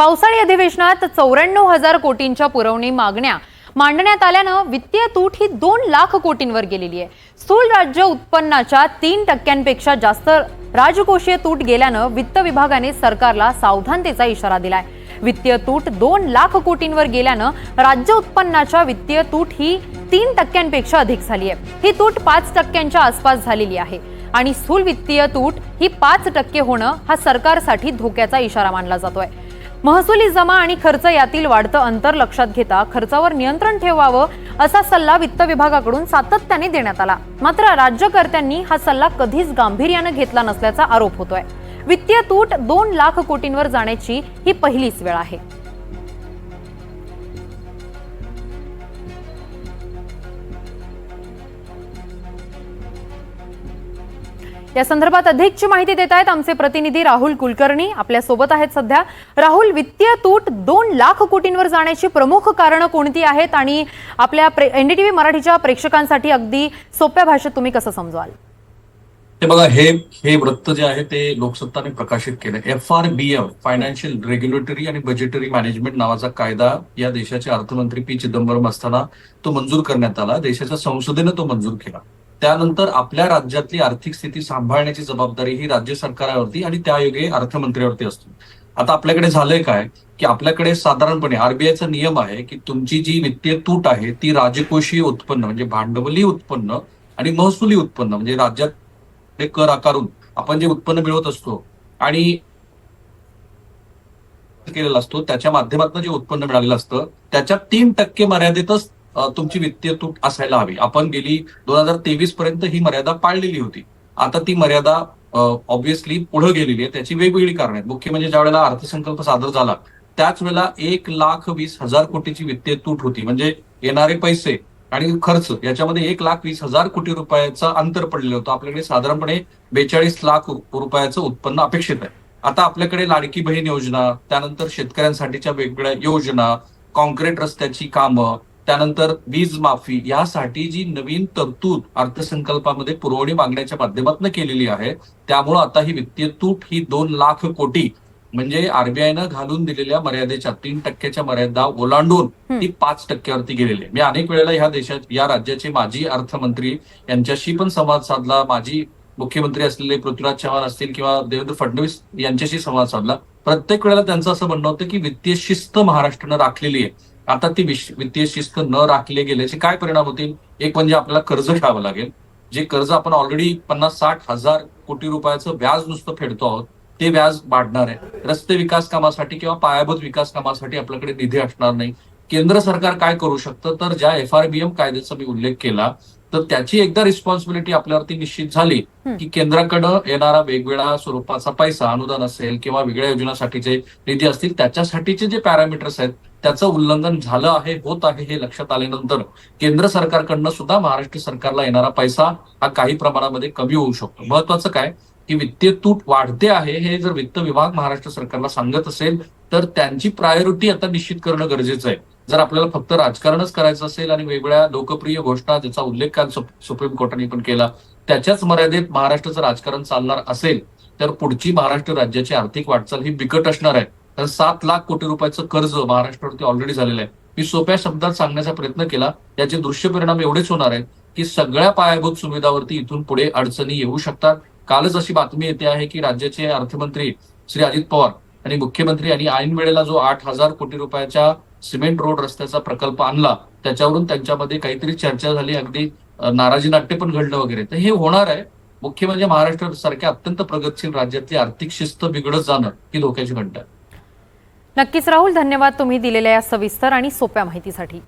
पावसाळी अधिवेशनात चौऱ्याण्णव हजार कोटींच्या पुरवणी मागण्या मांडण्यात आल्यानं वित्तीय तूट ही दोन लाख कोटींवर गेलेली आहे. स्थूल राज्य उत्पन्नाच्या तीन टक्क्यांपेक्षा जास्त राजकोषीय तूट गेल्यानं वित्त विभागाने सरकारला सावधानतेचा इशारा दिलाय. वित्तीय तूट दोन लाख कोटींवर गेल्यानं राज्य उत्पन्नाच्या वित्तीय तूट ही तीन टक्क्यांपेक्षा अधिक झाली आहे. ही तूट पाच टक्क्यांच्या आसपास झालेली आहे आणि स्थूल वित्तीय तूट ही पाच टक्के होणं हा सरकारसाठी धोक्याचा इशारा मानला जातोय. महसुली जमा आणि खर्च यातील वाढतं अंतर लक्षात घेता खर्चावर नियंत्रण ठेवावं असा सल्ला वित्त विभागाकडून सातत्याने देण्यात आला. मात्र राज्यकर्त्यांनी हा सल्ला कधीच गांभीर्यानं घेतला नसल्याचा आरोप होतोय. वित्तीय तूट दोन लाख कोटींवर जाण्याची ही पहिलीच वेळ आहे. या संदर्भात अधिकची माहिती देत आहेत आमचे प्रतिनिधी राहुल कुलकर्णी. आपल्यासोबत आहेत सध्या. राहुल वित्तीय तूट दोन लाख कोटींवर जाण्याची प्रमुख कारणं कोणती आहेत? आणि आपल्या एनडीटीव्ही मराठीच्या प्रेक्षकांसाठी अगदी सोप्या भाषेत तुम्ही कसं समजवाल ते बघा हे हे वृत्त जे आहे ते लोकसत्ताने प्रकाशित केलं F R B F financial regulatory आणि बजेटरी मॅनेजमेंट नावाचा कायदा या देशाचे अर्थमंत्री पी चिदंबरम असताना तो मंजूर करण्यात आला. देशाच्या संसदेनं तो मंजूर केला. त्यानंतर आपल्या राज्यातली आर्थिक स्थिती सांभाळण्याची जबाबदारी ही राज्य सरकारावरती आणि त्यायोगे अर्थमंत्र्यावरती असतो. आता आपल्याकडे झालंय काय? की आपल्याकडे साधारणपणे आरबीआयचा नियम आहे की तुमची जी वित्तीय तूट आहे ती राजकोषीय उत्पन्न म्हणजे भांडवली उत्पन्न आणि महसुली उत्पन्न म्हणजे राज्यात ते कर आकारून आपण जे उत्पन्न मिळवत असतो आणि केलेला असतो त्याच्या माध्यमातून जे उत्पन्न मिळालेलं असतं त्याच्या तीन टक्के मर्यादेतच तुमची वित्तीय तूट असायला हवी. आपण गेली दोन हजार तेवीस पर्यंत ही मर्यादा पाळलेली होती. आता ती मर्यादा ऑब्व्हियसली पुढे गेलेली आहे. त्याची वेगवेगळी कारण आहेत. मुख्य म्हणजे ज्या वेळेला अर्थसंकल्प सादर झाला त्याच वेळेला एक लाख वीस हजार कोटीची वित्तीय तूट होती. म्हणजे येणारे पैसे आणि खर्च याच्यामध्ये एक लाख वीस हजार कोटी रुपयाचं अंतर पडलेलं होतं. आपल्याकडे साधारणपणे बेचाळीस लाख रुपयाचं उत्पन्न अपेक्षित आहे. आता आपल्याकडे लाडकी बहीण योजना त्यानंतर शेतकऱ्यांसाठीच्या वेगवेगळ्या योजना कॉन्क्रीट रस्त्याची कामं त्यानंतर वीज माफी यासाठी जी नवीन तरतूद अर्थसंकल्पामध्ये पुरवणी मागण्याच्या माध्यमातून केलेली आहे त्यामुळं आता ही वित्तीय तूट ही दोन लाख कोटी म्हणजे आरबीआयनं घालून दिलेल्या मर्यादेच्या तीन टक्क्याच्या मर्यादा ओलांडून ती पाच टक्क्यावरती गेलेली आहे. मी अनेक वेळेला ह्या देशात या राज्याचे माजी अर्थमंत्री यांच्याशी पण संवाद साधला माजी मुख्यमंत्री असलेले पृथ्वीराज चव्हाण असतील किंवा देवेंद्र फडणवीस यांच्याशी संवाद साधला. प्रत्येक वेळेला त्यांचं असं म्हणणं होतं की वित्तीय शिस्त महाराष्ट्रानं राखलेली आहे. आता ती वित्तीय शिस्त न राखले गेल्याचे काय परिणाम होतील? एक म्हणजे आपल्याला कर्ज घ्यावं लागेल. जे कर्ज आपण ऑलरेडी पन्नास साठ हजार कोटी रुपयाचं व्याज नुसतं फेडतो आहोत ते व्याज वाढणार आहे. रस्ते विकास कामासाठी किंवा पायाभूत विकास कामासाठी आपल्याकडे निधी असणार नाही. केंद्र सरकार काय करू शकतं? तर ज्या एफ आर बी एम कायद्याचा मी उल्लेख केला तर त्याची एकदा रिस्पॉन्सिबिलिटी आपल्यावरती निश्चित झाली की केंद्राकडं येणारा वेगवेगळ्या स्वरूपाचा पैसा अनुदान असेल किंवा वेगळ्या योजनासाठीचे निधी असतील त्याच्यासाठीचे जे पॅरामीटर्स आहेत त्याचं उल्लंघन झालं आहे होत आहे हे लक्षात आल्यानंतर केंद्र सरकारकडनं सुद्धा महाराष्ट्र सरकारला येणारा पैसा हा काही प्रमाणामध्ये कमी होऊ शकतो. महत्वाचं काय? की वित्तीय तूट वाढते आहे हे जर वित्त विभाग महाराष्ट्र सरकारला सांगत असेल तर त्यांची प्रायोरिटी आता निश्चित करणं गरजेचं आहे. जर आपल्याला फक्त राजकारणच करायचं असेल आणि वेगवेगळ्या लोकप्रिय घोषणा ज्याचा उल्लेख काल सुप्रीम कोर्टाने पण केला त्याच्याच मर्यादेत महाराष्ट्राचं राजकारण चालणार असेल तर पुढची महाराष्ट्र राज्याची आर्थिक वाटचाल ही बिकट असणार आहे. तर सात लाख कोटी रुपयाचं कर्ज महाराष्ट्रावरती ऑलरेडी झालेलं आहे. मी सोप्या शब्दात सांगण्याचा प्रयत्न केला याचे दृश्य परिणाम एवढेच होणार आहेत की सगळ्या पायाभूत सुविधावरती इथून पुढे अडचणी येऊ शकतात. कालच अशी बातमी येते आहे की राज्याचे अर्थमंत्री श्री अजित पवार आणि मुख्यमंत्री आणि ऐन वेळेला जो आठ हजार कोटी रुपयाच्या सिमेंट रोड रस्त्याचा प्रकल्प आणला त्याच्यावरून त्यांच्यामध्ये काहीतरी चर्चा झाली अगदी नाराजी नाट्य पण घडलं वगैरे. तर हे होणार आहे. मुख्य म्हणजे महाराष्ट्र सारख्या अत्यंत प्रगतशील राज्यातली आर्थिक शिस्त बिघडत जाणं ही धोक्याची घंटा आहे. नक्कीच राहुल धन्यवाद तुम्ही दिलेल्या या सविस्तर आणि सोप्या माहितीसाठी.